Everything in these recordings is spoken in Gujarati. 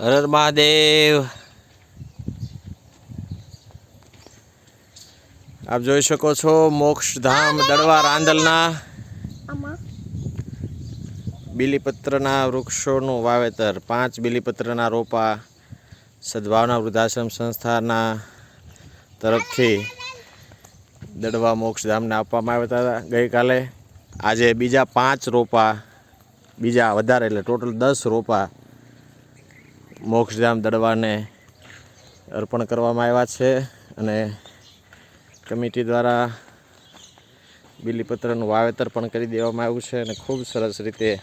હર મહાદેવ. આપ જોઈ શકો છો મોક્ષધામ દળવા રાંદલના બીલીપત્રના વૃક્ષોનું વાવેતર પાંચ બીલીપત્રના રોપા સદભાવના વૃદ્ધાશ્રમ સંસ્થાના તરફથી દડવા મોક્ષધામને આપવામાં આવ્યા હતા ગઈકાલે. આજે બીજા પાંચ રોપા બીજા વધારે એટલે ટોટલ દસ રોપા મોક્ષધામ દડવાને અર્પણ કરવામાં આવ્યા છે અને કમિટી દ્વારા બીલીપત્રનું વાવેતર પણ કરી દેવામાં આવ્યું છે અને ખૂબ સરસ રીતે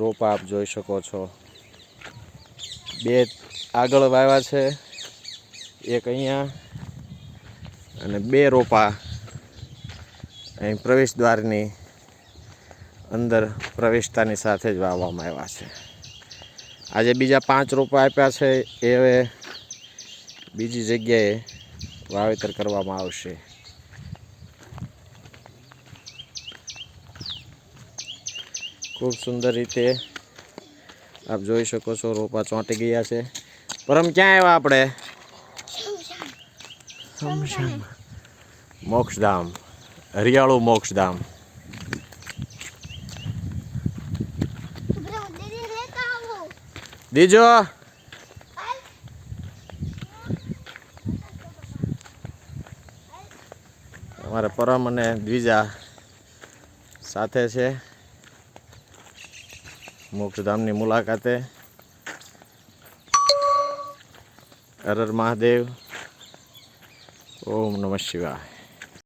રોપા આપ જોઈ શકો છો. બે આગળ વાવ્યા છે, એક અહીંયા અને બે રોપા અહીં પ્રવેશ દ્વારની અંદર પ્રવેશતાની સાથે જ વાવવામાં આવ્યા છે. આજે બીજા પાંચ રોપા આપ્યા છે એ હવે બીજી જગ્યાએ વાવેતર કરવામાં આવશે. ખૂબ સુંદર રીતે આપ જોઈ શકો છો રોપા ચોંટી ગયા છે. પરમ ક્યાં આવ્યા આપણે? મોક્ષધામ. હરિયાળું મોક્ષધામ. દીજો. અમારે પરમ અને દ્વિજા સાથે છે. મોક્ષધામની મુલાકાતે. હર હર મહાદેવ. ઓમ નમઃ શિવાય.